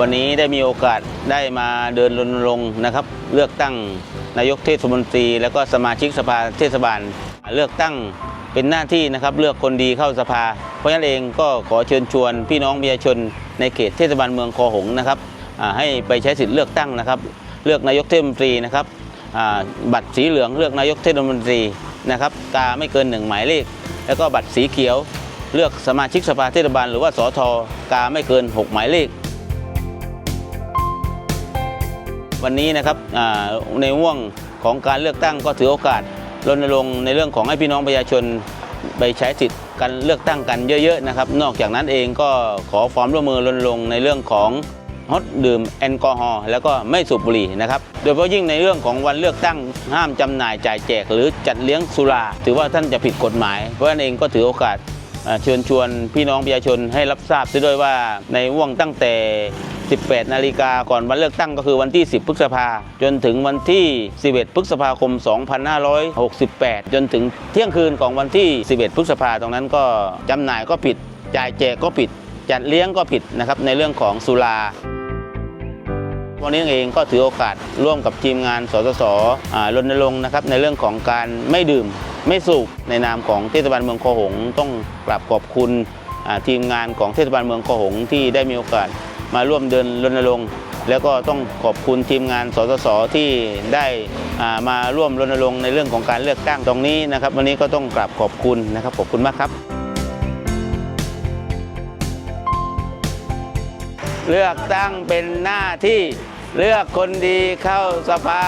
วันนี้ได้มีโอกาสได้มาเดินรณรงค์นะครับ เลือกตั้งนายกเทศมนตรี แล้วก็สมาชิกสภาเทศบาล เลือกตั้งเป็นหน้าที่นะครับเลือกคนดีเข้าสภา เพราะฉะนั้นเองก็ขอเชิญชวนพี่น้องประชาชนในเขตเทศบาลเมืองคอหงนะครับให้ไปใช้สิทธิ์เลือกตั้งนะครับ เลือกนายกเทศมนตรีนะครับบัตรสีเหลืองเลือกนายกเทศมนตรีนะครับกาไม่เกินหนึ่งหมายเลข แล้วก็บัตรสีเขียว เลือกสมาชิกสภาเทศบาล หรือว่าสอทกาไม่เกิน 6 หมายเลข วันนี้นะครับในห่วงของการเลือกตั้งก็ถือโอกาสรณรงค์ในเรื่องของให้พี่น้องประชาชนไปใช้สิทธิ์การเลือกตั้งกันเยอะๆนะครับ นอกจากนั้นเองก็ขอความร่วมมือรณรงค์ในเรื่องของงดดื่มแอลกอฮอล์แล้วก็ไม่สูบบุหรี่นะครับ โดยเฉพาะยิ่งในเรื่องของวันเลือกตั้งห้ามจำหน่ายจ่ายแจก หรือจัดเลี้ยงสุรา ถือว่าท่านจะผิดกฎหมาย เพราะนั้นเองก็ถือโอกาส เชิญชวนพี่น้องประชาชนให้รับทราบด้วยว่าในห่วงตั้งแต่ 18 นาฬิกาก่อนวันเลือกตั้งก็คือวันที่ 10 พฤษภาจนถึงวันที่ 11 พฤษภาคม 2568 จนถึงเที่ยงคืนของวันที่ 11 พฤษภาตรงนั้นก็จำหน่ายก็ผิด จ่ายแจกก็ผิด จัดเลี้ยงก็ผิดนะครับในเรื่องของสุราวันนี้เองก็ถือโอกาสร่วมกับทีมงานสสสรณรงค์นะครับในเรื่องของการไม่ดื่ม ไม่สูบในนามของเทศบาลเมืองคอหงต้องกราบขอบคุณทีมงานของเทศบาลเมืองคอหงที่ได้มีโอกาสมาร่วมเดินรณรงค์แล้วก็ต้องขอบคุณทีมงานสสสที่ได้มาร่วมรณรงค์ในเรื่องของการเลือกตั้งตรงนี้นะครับ วันนี้ก็ต้องกราบขอบคุณนะครับขอบคุณมากครับ เลือกตั้งเป็นหน้าที่เลือกคนดีเข้าสภา